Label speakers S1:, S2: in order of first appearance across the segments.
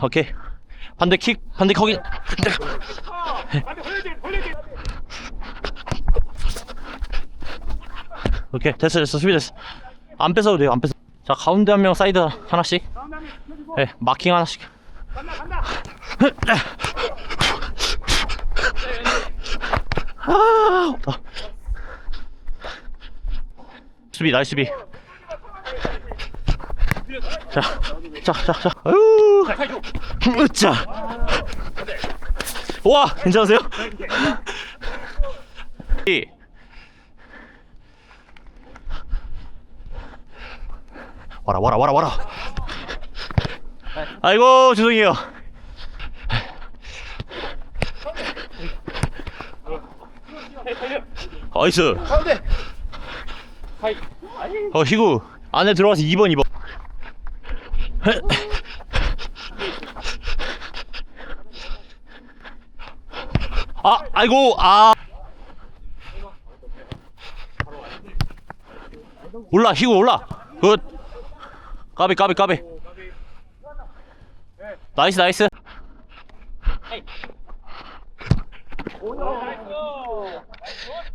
S1: 오케이. 반대 킥, 반대 거기. 오케이, 됐어, 됐어, 수비 됐어. 안 뺏어도 돼요, 안 뺏어. 자, 가운데 한 명 사이드 하나씩. 네, 마킹 하나씩. 아. 수비, 나이스 수비. 자, 자, 자, 자. 아유. 으짜. 와, 괜찮으세요? 이. 와라, 와라, 와라, 와라. 아이고, 죄송해요.
S2: 가운데.
S1: 어, 희구. 안에 들어가서 2번, 2번. 아, 아이고, 아. 올라, 희구 올라. 굿. 까비, 까비, 까비. 나이스, 나이스.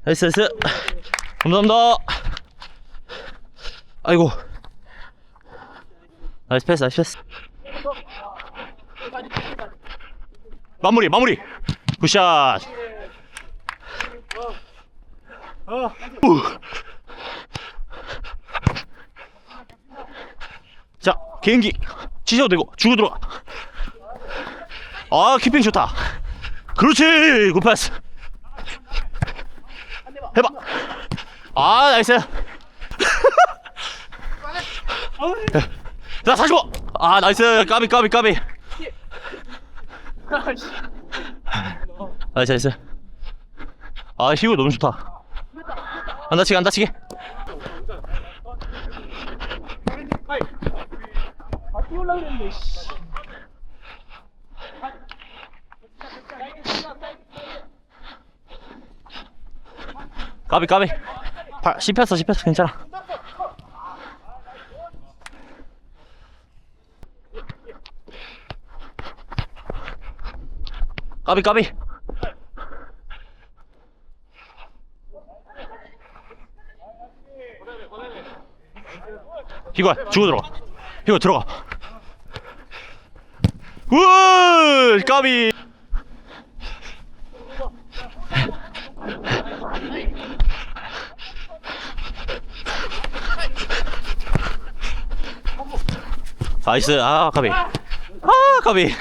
S1: 나이스, 나이스. 감사합니다. 아이고. 나이스 패스, 나이스 패스. 마무리, 마무리. 굿샷. 우. 자, 개인기. 치셔도 되고, 주고 들어가. 아, 키핑 좋다. 그렇지, 굿 패스. 해봐. 아, 나이스. 자, 45. 아, 나이스. 까비, 까비, 까비. 나이스, 나이스. 아, 희우 너무 좋다. 안 다치게, 안 다치게. 까비, 까비. 발, 씹혔어, 씹혔어. 괜찮아. 까비 까비. 희관 주고 들어가. 희관 들어가. 우 까비. 나이스. 아 까비. 아 까비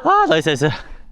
S1: 아 나이스 나이스